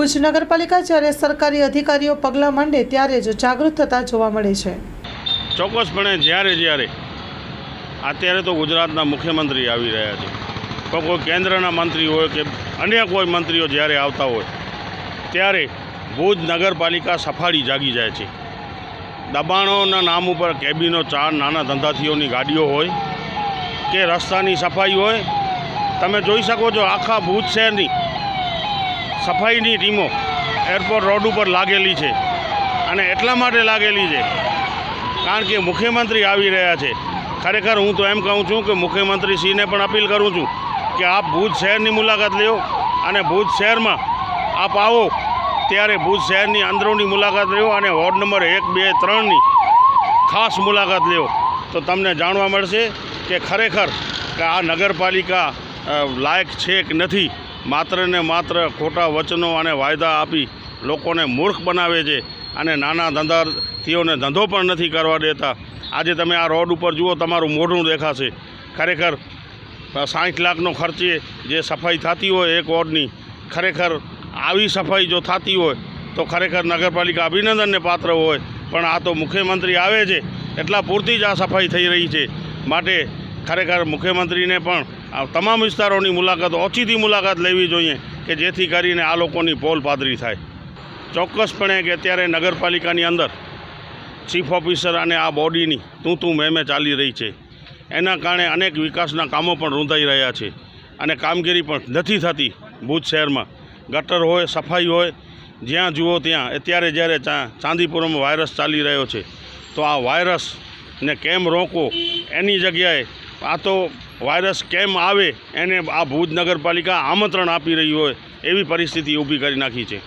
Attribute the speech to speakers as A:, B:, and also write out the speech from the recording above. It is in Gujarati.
A: ભુજ નગરપાલિકા જ્યારે સરકારી અધિકારીઓ પગલાં માંડે ત્યારે જ જાગૃત થતા જોવા મળે છે.
B: ચોક્કસપણે જ્યારે જ્યારે અત્યારે તો ગુજરાતના મુખ્યમંત્રી આવી રહ્યા છે. તો કોઈ કેન્દ્રના મંત્રી હોય કે અન્ય કોઈ મંત્રીઓ જ્યારે આવતા હોય, ત્યારે ભુજ નગરપાલિકા સફાળી જાગી જાય છે. દબાણોના નામ ઉપર કેબિનો ચાર નાના ધંધાથીઓની ગાડીઓ હોય કે રસ્તાની સફાઈ હોય, તમે જોઈ શકો છો આખા ભુજ શહેરની સફાઈની ટીમો એરપોર્ટ રોડ ઉપર લાગેલી છે અને એટલા માટે લાગેલી છે કારણ કે મુખ્યમંત્રી આવી રહ્યા છે. ખરેખર હું તો એમ કહું છું કે મુખ્યમંત્રીશ્રીને પણ અપીલ કરું છું કે આપ ભુજ શહેરની મુલાકાત લ્યો અને ભુજ શહેરમાં આપ આવો ત્યારે ભુજ શહેરની અંદરોની મુલાકાત લ્યો અને વોર્ડ નંબર એક, બે, ત્રણની ખાસ મુલાકાત લ્યો. તો તમને જાણવા મળશે કે ખરેખર કે આ નગરપાલિકા લાયક છે કે નથી? માત્ર ને માત્ર ખોટા વચનો અને વાયદા આપી લોકોને મૂર્ખ બનાવે છે અને નાના ધંધાર્થીઓને ધંધો પણ નથી કરવા દેતા. આજે તમે આ રોડ ઉપર જુઓ, તમારું મોઢું દેખાશે. ખરેખર સાઠ લાખનો ખર્ચે જે સફાઈ થતી હોય એક વોર્ડની, ખરેખર આવી સફાઈ જો થતી હોય, તો ખરેખર નગરપાલિકા અભિનંદનને પાત્ર હોય. પણ આ તો મુખ્યમંત્રી આવે છે, એટલા પૂરતી જ આ સફાઈ થઈ રહી છે. માટે ખરેખર મુખ્યમંત્રીને પણ આ તમામ વિસ્તારોની મુલાકાત, ઓછીથી મુલાકાત લેવી જોઈએ કે જેથી કરીને આ લોકોની પોલ પાદરી થાય. ચોક્કસપણે કે અત્યારે નગરપાલિકાની અંદર ચીફ ઓફિસર અને આ બોડીની તું તું મેં મેં ચાલી રહી છે. એના કારણે અનેક વિકાસના કામો પણ રૂંધાઈ રહ્યા છે અને કામગીરી પણ નથી થતી ભુજ શહેરમાં. ગટર હોય, સફાઈ હોય, જ્યાં જુઓ ત્યાં. અત્યારે જ્યારે ચાંદીપુરમાં વાયરસ ચાલી રહ્યો છે, તો આ વાયરસને કેમ રોકો એની જગ્યાએ આ તો વાયરસ કેમ આવે એને આ ભુજ નગરપાલિકા આમંત્રણ આપી રહી હોય એવી પરિસ્થિતિ ઊભી કરી નાખી છે.